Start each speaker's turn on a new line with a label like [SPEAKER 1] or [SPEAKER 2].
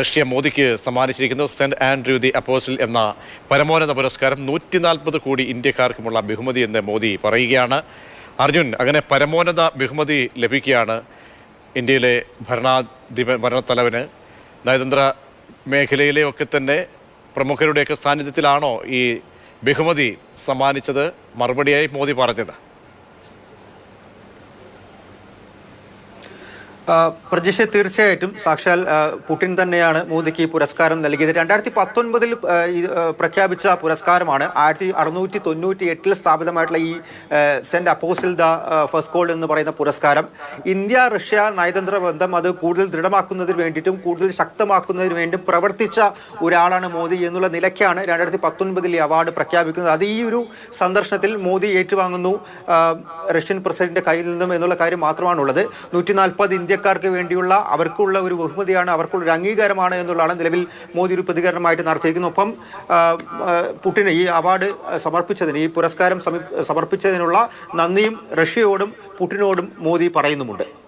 [SPEAKER 1] Russia മോദിക്ക് സമ്മാനിച്ചിരിക്കുന്നത് Saint Andrew the Apostle എന്ന പരമോന്നത പുരസ്കാരം. നൂറ്റി നാൽപ്പത് കോടി ഇന്ത്യക്കാർക്കുമുള്ള ബഹുമതി എന്ന് മോദി പറയുകയാണ്. അർജുൻ അങ്ങനെ പരമോന്നത ബഹുമതി ലഭിക്കുകയാണ് ഇന്ത്യയിലെ ഭരണാധിപ ഭരണത്തലവന്. നയതന്ത്ര മേഖലയിലെ ഒക്കെ തന്നെ പ്രമുഖരുടെയൊക്കെ സാന്നിധ്യത്തിലാണോ ഈ ബഹുമതി സമ്മാനിച്ചത്? മറുപടിയായി മോദി പറഞ്ഞത്.
[SPEAKER 2] പ്രജിഷ് തീർച്ചയായിട്ടും സാക്ഷാൽ പുടിൻ തന്നെയാണ് മോദിക്ക് ഈ പുരസ്കാരം നൽകിയത്. രണ്ടായിരത്തി പത്തൊൻപതിൽ പ്രഖ്യാപിച്ച പുരസ്കാരമാണ് ആയിരത്തി അറുന്നൂറ്റി തൊണ്ണൂറ്റി എട്ടിൽ സ്ഥാപിതമായിട്ടുള്ള ഈ Saint Apostle the First Called എന്ന് പറയുന്ന പുരസ്കാരം. ഇന്ത്യ റഷ്യ നയതന്ത്ര ബന്ധം അത് കൂടുതൽ ദൃഢമാക്കുന്നതിന് വേണ്ടിയിട്ടും കൂടുതൽ ശക്തമാക്കുന്നതിന് വേണ്ടി പ്രവർത്തിച്ച ഒരാളാണ് മോദി എന്നുള്ള നിലയ്ക്കാണ് രണ്ടായിരത്തി പത്തൊൻപതിൽ ഈ അവാർഡ് പ്രഖ്യാപിക്കുന്നത്. അത് ഈ ഒരു സന്ദർശനത്തിൽ മോദി ഏറ്റുവാങ്ങുന്നു റഷ്യൻ പ്രസിഡന്റിന്റെ കയ്യിൽ നിന്നും എന്നുള്ള കാര്യം മാത്രമാണുള്ളത്. നൂറ്റി നാൽപ്പത് ഇന്ത്യക്കാർക്ക് വേണ്ടിയുള്ള അവർക്കുള്ള ഒരു ബഹുമതിയാണ് അവർക്കുള്ള ഒരു അംഗീകാരമാണ് എന്നുള്ളതാണ് നിലവിൽ മോദി ഒരു പ്രതികരണമായിട്ട് നടത്തിയിരിക്കുന്നു ഒപ്പം പുടിന് ഈ അവാർഡ് സമർപ്പിച്ചതിന് ഈ പുരസ്കാരം സമി- സമർപ്പിച്ചതിനുള്ള നന്ദിയും റഷ്യയോടും പുട്ടിനോടും മോദി പറയുന്നുമുണ്ട്.